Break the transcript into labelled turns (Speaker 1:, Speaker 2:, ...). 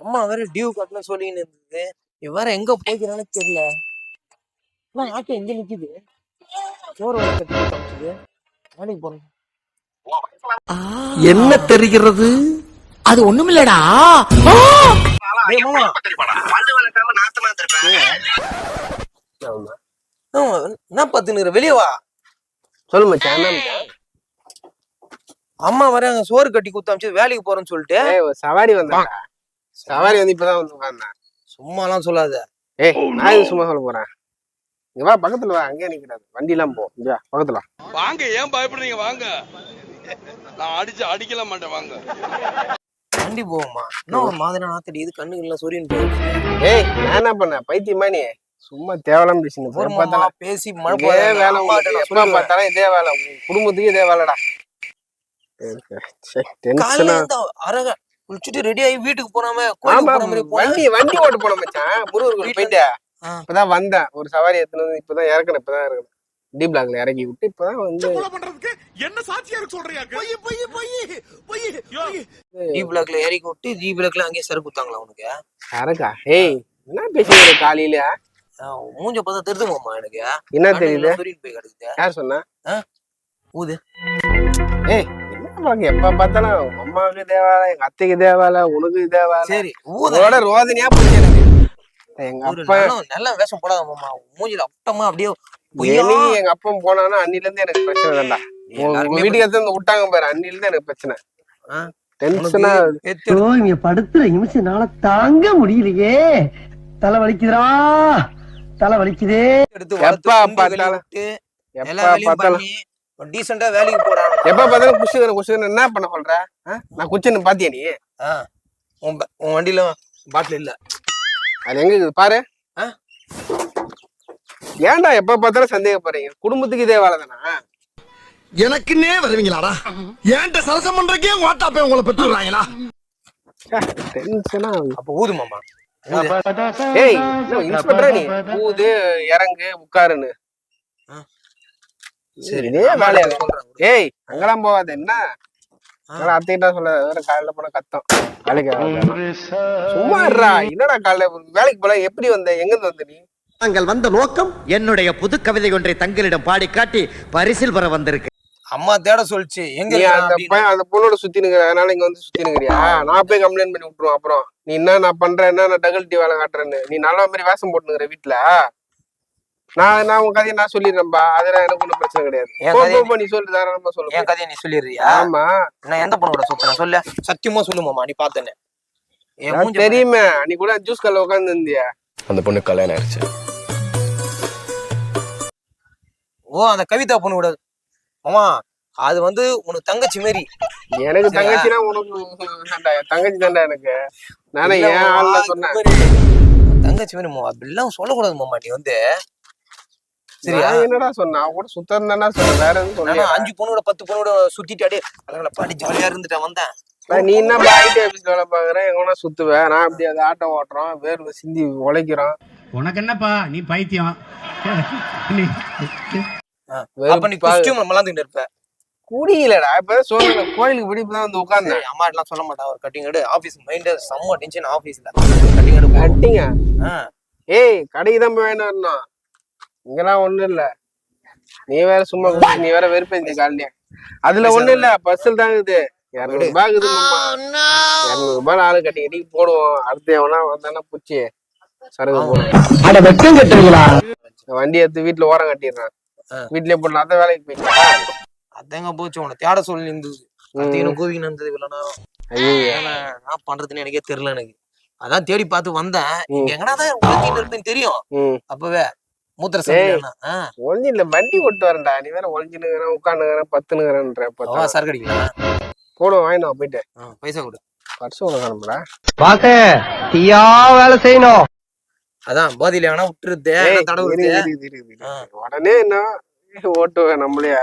Speaker 1: அம்மா வேற டியூ கட்டணும் சொல்லின்னு இருந்தது. இவ வேற எங்க போய்க்கிறான்னு தெரியல. நான் ஆட்டோ எங்க நிக்குது? சோறு வேற கட்டி காமிச்சது வேலைக்கு போறேன்.
Speaker 2: என்ன தெரிகிறது? அது
Speaker 1: மாமா. ஆமா, என்ன பத்துனுக்குற வெளியே வா.
Speaker 3: சொல்லு மச்சான் என்ன மச்சான்?
Speaker 1: அம்மா வர அங்க சோறு கட்டி குத்தாமிச்சு வேலைக்கு போறேன்னு சொல்லிட்டு.
Speaker 3: சவாரி வந்தாடா சவாரி வந்து இப்பதான் வந்து உட்கார்ந்தேன்
Speaker 1: சும்மாலாம் சொல்லாத.
Speaker 3: ஏய் நான் எதுக்கு சும்மா சொல்ல போறேன்? இங்க வா பக்கத்துல வா அங்கேயே நிக்கிறாரு வண்டி எல்லாம் போ. இங்க வா, பக்கத்துல வா.
Speaker 4: வாங்க ஏன் பயப்படுறீங்க? வாங்க. நான் அடிச்சு அடிக்கல மாட்டேன் வாங்க.
Speaker 1: வண்டி போவோமா என்ன ஒரு மாதிரி நாத்தடி இது கண்ணுக்கு இல்ல சொரின்னு போயிடுச்சு.
Speaker 3: ஏய் நான் என்ன பண்ண? பைத்தியமா நீ? சும்மா தேவலாம் பேசினு
Speaker 1: ஒரு மாமா
Speaker 3: பார்த்தாலும்
Speaker 1: பேசி மழை
Speaker 3: இதே. வேலை உங்களுக்கு
Speaker 1: நான்
Speaker 3: எப்ப
Speaker 1: சொல்லுவேன்.
Speaker 3: பார்த்தாலும் இதே வேலை. உங்க குடும்பத்துக்கு இதே வேலைடா. டென்ஷனா
Speaker 1: இருந்து அரக குளிச்சுட்டு ரெடி ஆகி வீட்டுக்கு போறாம கோயிலுக்கு மாதிரி போனா
Speaker 3: வண்டி வண்டி ஓட்டு போன மச்சான். முருகர் கோயில் போயிட்டு. இப்பதான் வந்தேன். ஒரு சவாரி எடுத்துன்னு வந்து இப்பதான் இறக்கணும் இப்பதான் இறக்கணும். டி பிளாக்ல இறக்கி விட்டு இப்பதான் வந்து
Speaker 4: பண்றதுக்கு என்ன சாட்சியா இருக்கு சொல்றீங்க பொய் பொய் பொய் பொய்
Speaker 1: ஜி பிளாக்ல இறக்கி விட்டு ஜி பிளாக்ல அங்கேயே சரக்கு குத்தாங்களா உனக்கு?
Speaker 3: இறக்கா ஏய் என்ன பேசுறீங்க காலையில?
Speaker 1: மூஞ்ச பார்த்தா தெரிது மாமா எனக்கு.
Speaker 3: என்ன தெரியுது?
Speaker 1: போய் கிடக்குது.
Speaker 3: யார் சொன்னா?
Speaker 1: ஊது.
Speaker 3: ஏய் பாக்க எப்ப பார்த்தாலும் அம்மாவுக்கு தேவால எங்க அத்தைக்கு தேவால உனக்கு தேவால
Speaker 1: சரி
Speaker 3: அதோட ரோதனையா போச்சு எனக்கு. எங்க அப்பா
Speaker 1: நல்ல வேஷம் போடாத மாமா மூஞ்சில அப்பட்டமா அப்படியே
Speaker 3: எங்க அப்பா போனானா அன்னில இருந்து எனக்கு பிரச்சனை தான்டா உங்க வீட்டுக்கு எடுத்து வந்து விட்டாங்க பாரு அன்னில இருந்து எனக்கு பிரச்சனை. டென்ஷனா
Speaker 5: இங்க படுத்துற நிமிஷம்னால தாங்க முடியலையே. தலை வலிக்குதுடா. தலை வலிக்குதே.
Speaker 1: எடுத்து
Speaker 3: எப்ப பார்த்தாலும் எப்ப பார்த்தாலும்.
Speaker 1: டீசெண்டா வேலைக்கு போறான்.
Speaker 3: எப்ப பார்த்தாலும் குஷிகர குஷிகர என்ன பண்ண சொல்ற? நான் குச்சின்னு பாத்தியா நீ?
Speaker 1: உன் உன் வண்டியில பாட்டில் இல்ல.
Speaker 3: அது எங்க இருக்குது? பாரு? ஏன்டா எப்ப பார்த்தாலும் சந்தேகப்படுறீங்க? குடும்பத்துக்கு இதே வேலை தானா?
Speaker 2: எனக்குன்னே வருவீங்களாடா? ஏன்ட்ட சரசம் பண்றக்கே வாட்டாப்பே உங்களை பெற்றுறாங்களா
Speaker 3: டென்ஷனா
Speaker 1: அப்ப ஊது மாமா. ஊது.
Speaker 3: ஏய் இன்ஸ்பெக்டரா நீ? பூது இறங்கு உட்காருன்னு.
Speaker 1: சரி
Speaker 3: இதே வேலையா. ஏய் அங்கெல்லாம் போகாத என்ன? சொல்ல வேற காலையில போன கத்தம். வேலைக்கு என்னடா காலைல வேலைக்கு போல எப்படி வந்த எங்க இருந்து வந்த நீ?
Speaker 6: நாங்கள் வந்த நோக்கம் என்னுடைய புது கவிதை ஒன்றை தங்களிடம் பாடி காட்டி பரிசில் பெற வந்திருக்கு.
Speaker 1: அம்மா தேட சொல்லிச்சு எங்க
Speaker 3: அந்த. பையன் அந்த பொண்ணோட சுத்தி நிக்கிற அதனால இங்க வந்து சுத்தி நிக்கிறியா? நான் போய் கம்ப்ளைண்ட் பண்ணி விட்டுருவோம் அப்புறம். நீ என்ன நான் பண்றேன் என்ன நான் டகல்ட்டி வேலை காட்டுறேன்னு? நீ நல்ல மாதிரி வேஷம் போட்டுங்கிற வீட்டுல நான் நான் உன் கதையை நான் சொல்லிடுறேன்பா. அதெல்லாம் எனக்கு ஒன்றும் பிரச்சனை கிடையாது. நீ சொல்லு தாராளமா சொல்லு.
Speaker 1: என் கதையை நீ சொல்லிடுறியா?
Speaker 3: ஆமா.
Speaker 1: நான் எந்த பொண்ணோட சொத்தன சொல்ல? சத்தியமா சொல்லு மாமா. நீ பார்த்தேன்னு
Speaker 3: தெரியுமே. நீ கூட ஜூஸ் கல்ல உட்காந்து இருந்தியா?
Speaker 7: அந்த பொண்ணு கல்யாணம் ஆயிடுச்சு.
Speaker 1: ஓ அந்த கவிதா பொண்ணு கூட. மாமா அது வந்து உனக்கு தங்கச்சி மாரி.
Speaker 3: எனக்கு? தங்கச்சினா உனக்கு தங்கச்சி தாண்டா எனக்கு. நானே ஏன் ஆள்ல சொன்னேன்.
Speaker 1: மாரி. தங்கச்சி மாரி மாமா. அப்படிலாம் சொல்லக்கூடாது மாமா. நீ வந்து சரியா
Speaker 3: நான் என்னடா சொன்னேன்? அவன் கூட சுத்தம் தானே சொன்னேன்? வேற எதுவும் சொன்னேன்
Speaker 1: அஞ்சு பொண்ணோட பத்து பொண்ணோட சுத்திட்டு அப்படியே அதனால பாடி ஜாலியா இருந்துட்டேன் வந்தேன்.
Speaker 3: நீ என்ன ஐடி ஆபீஸ்ல வேலை பாக்குற எங்கன்னா சுத்துவேன். நான் அப்படி அது ஆட்டோ ஓட்டுறோம் வேர்வை சிந்தி உழைக்கிறோம்
Speaker 8: உனக்கு என்னப்பா? நீ பைத்தியம். நீ
Speaker 1: அப்ப நீ கொஸ்டியூம் மலாந்துட்டு இருப்ப.
Speaker 3: குடியிலடா இப்ப சொல்லுங்க. கோயிலுக்கு போய் இப்பதான் வந்து உட்கார்ந்தேன்.
Speaker 1: அம்மா எல்லாம் சொல்ல மாட்டா. ஒரு கட்டிங் எடு ஆபீஸ் மைண்ட் செம்ம டென்ஷன் ஆபீஸ்ல கட்டிங் எடு.
Speaker 3: கட்டிங்க. ஏய் கடைக்கு தான் போய் வேணும் இங்கெல்லாம் ஒண்ணும் இல்ல. நீ வேற சும்மா நீ வேற வெறுப்பேஞ்ச காலையில அதுல ஒண்ணும் இல்ல பஸ்ஸில் தான் இருக்குது. இருநூறு ரூபாய் இருக்குது இருநூறு ரூபாய் நாலு கட்டி கட்டி போடுவோம். அடுத்து எவனா வந்தானா பூச்சி. சரக்கு போடுவோம். வண்டி எடுத்து வீட்டுல ஓரம் கட்டிடுறான். வீட்லயே போடலாம் அதான் வேலைக்கு போயிட்டா
Speaker 1: அதங்க போச்சு உன தேட சொல்லி இருந்தது. கோவிங்க இருந்தது இவ்வளவு நேரம்? என்ன பண்றதுன்னு எனக்கே தெரியல எனக்கு. அதான் தேடி பார்த்து வந்தேன். எங்கடாதான் தெரியும்? அப்பவே. மூத்திர
Speaker 3: ஏய்.
Speaker 1: சந்தை
Speaker 3: ஒளிஞ்சு இல்ல வண்டி ஓட்டு வரேன்டா நீ வேற ஒளிஞ்சுனுங்கிறேன் உட்காந்துங்கிறேன் பத்துனுங்கிறேன்ற
Speaker 1: சரக்கு அடிக்கலாம்
Speaker 3: போடுவோம் வாங்கினோம் போயிட்டு.
Speaker 1: பைசா கொடு.
Speaker 3: பர்ஸ் உனக்கு அனுப்புறா
Speaker 5: பாக்க தீயா வேலை செய்யணும்.
Speaker 1: அதான் போதையில வேணா விட்டுருது.
Speaker 3: உடனே என்ன? ஓட்டுவேன் நம்மளையா?